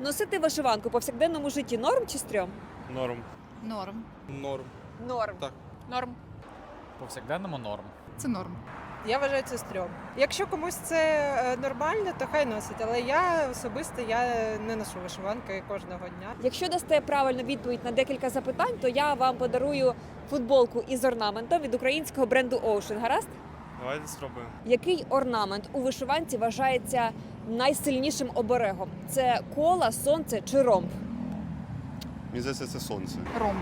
Носити вишиванку у повсякденному житті норм чи стрьом? Норм. Норм. Норм. Норм. Так. Норм. Повсякденному норм. Це норм. Я вважаю це стрьом. Якщо комусь це е, нормально, то хай носить. Але я особисто я не ношу вишиванки кожного дня. Якщо дасте правильну відповідь на декілька запитань, то я вам подарую футболку із орнаментом від українського бренду Ocean. Гаразд? Давайте спробуємо. Який орнамент у вишиванці вважається найсильнішим оберегом? Це кола, сонце чи ромб? Мені здається, це сонце. Ромб.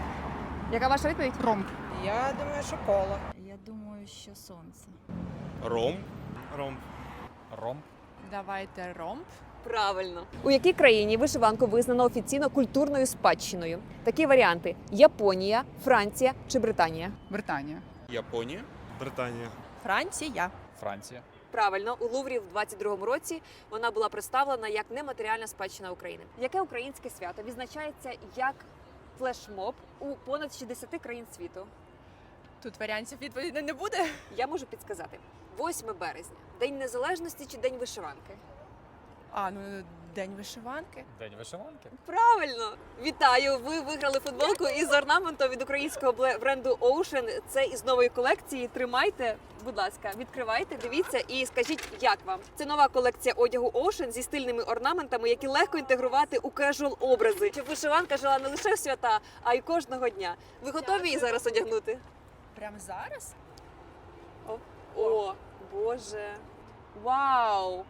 Яка ваша відповідь? Ромб. Я думаю, що коло. Я думаю, що сонце. Ром. Ром. Ромб. Давайте ромб. Правильно. У якій країні вишиванку визнано офіційно культурною спадщиною? Такі варіанти: Японія, Франція чи Британія. Британія. Японія. Британія. Франція. Франція. Правильно, у Луврі в 22-му році вона була представлена як нематеріальна спадщина України. Яке українське свято відзначається як флешмоб у понад 60 країн світу? Тут варіантів відповіді не буде. Я можу підсказати: 8 березня, День Незалежності чи День вишиванки? А, ну день вишиванки. День вишиванки. Правильно, вітаю! Ви виграли футболку із орнаментом від українського бренду Ocean. Це із нової колекції. Тримайте, будь ласка, відкривайте, дивіться і скажіть, як вам. Це нова колекція одягу Ocean зі стильними орнаментами, які легко інтегрувати у кежуал образи. Щоб вишиванка жила не лише в свята, а й кожного дня. Ви готові її зараз одягнути? Прямо зараз? О, Боже! Вау!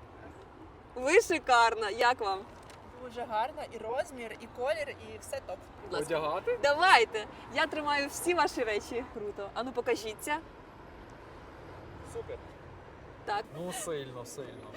Ви шикарна! Як вам? Дуже гарно, і розмір, і колір, і все топ. Будь ласка. Одягати? Давайте! Я тримаю всі ваші речі. Круто. Ану, покажіться. Супер. Так. Ну, сильно, сильно.